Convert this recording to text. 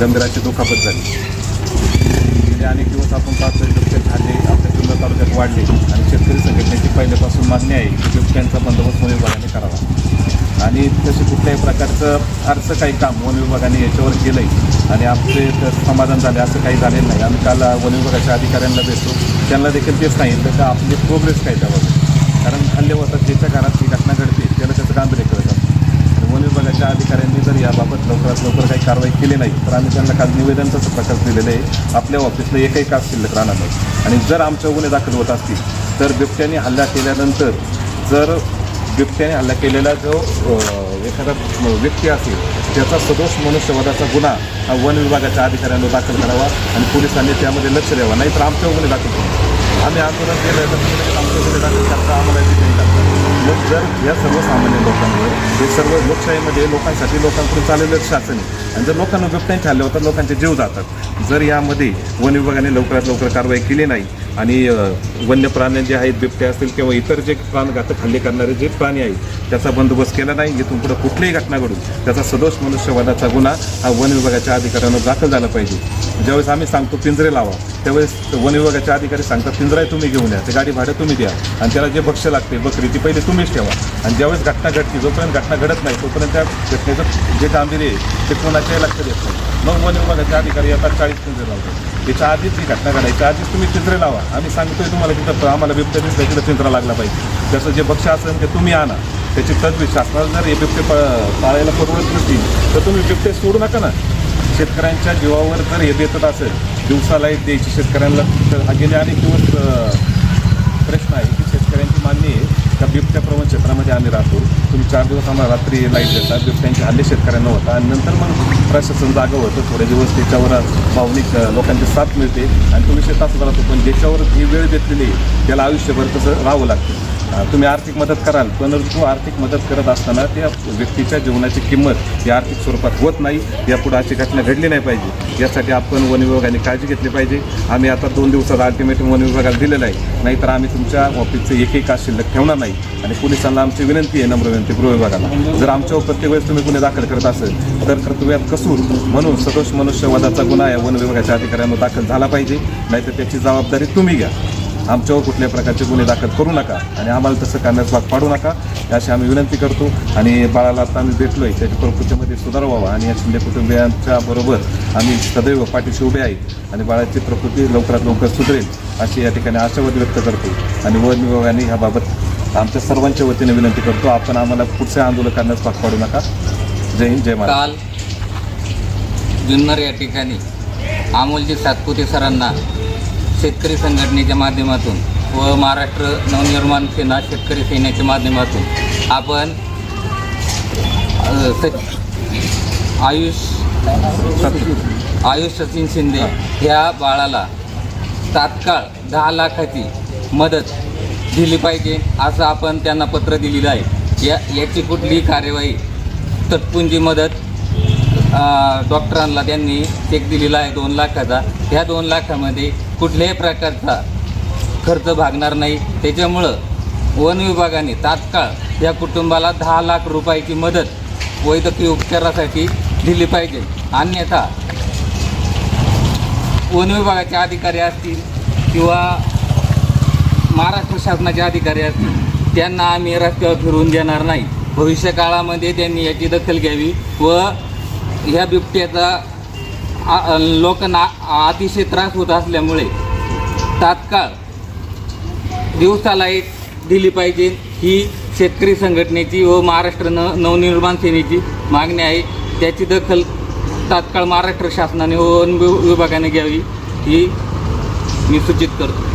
गंभीराची दुखापत झाली. गेले अनेक दिवस आपण पाहतोय बिबट्याचे झाले आपल्या जुन्नर तालुक्यात वाढले आणि शेतकरी संघटनेची पहिल्यापासून मागणी आहे की बिबट्यांचा बंदोबस्त वन विभागाने करावा. आणि तसे कुठल्याही प्रकारचं फारसं काही काम वन विभागाने याच्यावर केलं आहे आणि आमचे तर समाधान झाले असं काही झालेलं नाही. आम्ही काल वन विभागाच्या अधिकाऱ्यांना भेटतो त्यांना देखील तेच सांगितलं तर आपली प्रोग्रेस काय त्यावर. कारण हल्ले होतात ज्याच्या घरात ही घटना घडते त्याला त्याचं गांभीर्य कळत. वन विभागाच्या अधिकाऱ्यांनी जर याबाबत लवकरात लवकर काही कारवाई केली नाही तर आम्ही त्यांना काल निवेदन तसं दिलेला दिलेलं आहे. आपल्या ऑफिसला एकही कास शिल्लक राहणार नाही. आणि जर आमच्या गुन्हे दाखल होत असतील तर बिबट्याने हल्ला केल्यानंतर जर बिबट्याने हल्ला केलेला जो एखादा व्यक्ती असेल त्याचा सदोष मनुष्यवधाचा गुन्हा हा वन विभागाच्या अधिकाऱ्यांना दाखल करावा आणि पोलिसांनी त्यामध्ये लक्ष द्यावं. नाहीतर आमच्या गुन्हे दाखल करू. आम्ही आंदोलन केलं तर आमच्या गुन्हे दाखल करता आम्हाला मग जर या सर्वसामान्य लोकांवर हे सर्व लोकशाहीमध्ये लोकांसाठी लोकांकडून चाललेलं शासन आहे आणि जर लोकांना बिबट्यांचे हल्ले होतात लोकांचे जीव जातात. जर यामध्ये वन विभागाने लवकरात लवकर कारवाई केली नाही आणि वन्य प्राणी जे आहेत बिबटे असतील किंवा इतर जे प्राणघातक हल्ले करणारे जे प्राणी आहेत त्याचा बंदोबस्त केला नाही. इथून पुढे कुठलीही घटना घडून त्याचा सदोष मनुष्यवादाचा गुन्हा हा वन विभागाच्या अधिकाऱ्यांना दाखल झाला पाहिजे. ज्यावेळेस आम्ही सांगतो पिंजरे लावा. त्यावेळेस वन विभागाचे अधिकारी सांगतात पिंजरा तुम्ही घेऊन या ते गाडी भाडं तुम्ही द्या. आणि त्याला जे भक्ष्य लागते बकरी ती पहिले तुम्हीच ठेवा. आणि ज्यावेळेस घटना घडते जोपर्यंत घटना घडत नाही तोपर्यंत त्या घटनेचं जे गांभीर्य आहे ते कोणाच्याही लक्ष देत नाही. मग मला त्या अधिकारी येतात चाळीस पिंजरे लावतात. याच्या आधीच ही घटना घडायच्या आधीच तुम्ही पिंजरे लावा. आम्ही सांगतोय तुम्हाला तिथं आम्हाला बिबट्या दिसतं तिथं पिंजरा लागला पाहिजे. त्याचं जे पक्ष असेल ते तुम्ही आणा. त्याची तजवीज शासनाला जर हे बिबटे पा पाळायला परवडत नसतील तर तुम्ही बिबटे सोडू नका ना. शेतकऱ्यांच्या जीवावर जर हे देतच असेल दिवसा लाइट द्यायची शेतकऱ्यांना तर हा गेले अनेक दिवस प्रश्न आहे की शेतकऱ्यांची मागणी आहे त्या बिबट्या प्रवण क्षेत्रामध्ये आम्ही राहतो. तुम्ही चार दिवस आम्हाला रात्री लाइट देतात बिबट्यांचे हल्ले शेतकऱ्यांना होता आणि नंतर मग प्रशासन जागं होतं. थोडे दिवस त्याच्यावर भावनिक लोकांची साथ मिळते. आणि तुम्ही शेतात राहतो. पण ज्याच्यावर जी वेळ घेतलेली त्याला आयुष्यभर तसं राहावं लागतं. तुम्ही आर्थिक मदत कराल परंतु आर्थिक मदत करत असताना त्या व्यक्तीच्या जीवनाची किंमत या आर्थिक स्वरूपात होत नाही यापुढे अशी घटना घडली नाही पाहिजे. यासाठी आपण वन विभागाने काळजी घेतली पाहिजे. आम्ही आता दोन दिवसात अल्टिमेटम वन विभागाला दिलेलं आहे. नाहीतर आम्ही तुमच्या ऑफिसचं एक कास शिल्लक ठेवणार नाही. आणि पोलिसांना आमची विनंती आहे नम्र विनंती गृह विभागाला. जर आमच्यावर प्रत्येक वेळेस तुम्ही गुन्हे दाखल करत असेल तर कर्तव्यात कसूर म्हणून सदोष मनुष्यवादाचा गुन्हा या वन विभागाच्या अधिकाऱ्यांना दाखल झाला पाहिजे. नाहीतर त्याची जबाबदारी तुम्ही घ्या. आमच्यावर कुठल्याही प्रकारचे गुन्हे दाखल करू नका आणि आम्हाला तसं करण्यास भाग पाडू नका अशी आम्ही विनंती करतो आणि बाळाला आता आम्ही भेटलो आहे त्याच्या प्रकृतीमध्ये सुधार व्हावा आणि या शिंदे कुटुंबियांच्या बरोबर आम्ही सदैव पाठीशी उभे आहे आणि बाळाची प्रकृती लवकरात लवकर सुधरेल अशी या ठिकाणी आशावाद व्यक्त करतो. आणि वन विभागाने ह्याबाबत आमच्या सर्वांच्या वतीने विनंती करतो आपण आम्हाला पुढचे आंदोलन करण्यास भाग पाडू नका. जय हिंद जय महाराज काल जुन्नर या ठिकाणी अमोलजी सातपुते सरांना शेतकरी संघटनेच्या माध्यमातून व महाराष्ट्र नवनिर्माण सेना शेतकरी सेनेच्या माध्यमातून आपण अ, स- आयुष आयुष सचिन शिंदे ह्या बाळाला तात्काळ दहा लाखाची मदत दिली पाहिजे असं आपण त्यांना पत्र दिलेलं आहे. या याची कुठलीही कार्यवाही तत्पुंजी मदत डॉक्टरांना त्यांनी चेक दिलेला आहे दोन लाखाचा. ह्या दोन लाखामध्ये कुठल्याही प्रकारचा खर्च भागणार नाही. त्याच्यामुळं वन विभागाने तात्काळ या कुटुंबाला दहा लाख रुपयाची मदत वैद्यकीय उपचारासाठी दिली पाहिजे. अन्यथा वन विभागाचे अधिकारी असतील किंवा महाराष्ट्र शासनाचे अधिकारी असतील त्यांना आम्ही रस्त्यावर फिरवून देणार नाही. भविष्य काळामध्ये त्यांनी याची दखल घ्यावी व ह्या बिबट्याचा लोकांना अतिशय त्रास होत असल्यामुळे तात्काळ दिवसा लाइट दिली पाहिजे. ही शेतकरी संघटनेची व महाराष्ट्र न नवनिर्माण सेनेची मागणी आहे. त्याची दखल तात्काळ महाराष्ट्र शासनाने व वन विभागाने घ्यावी. ही मी सूचित करतो.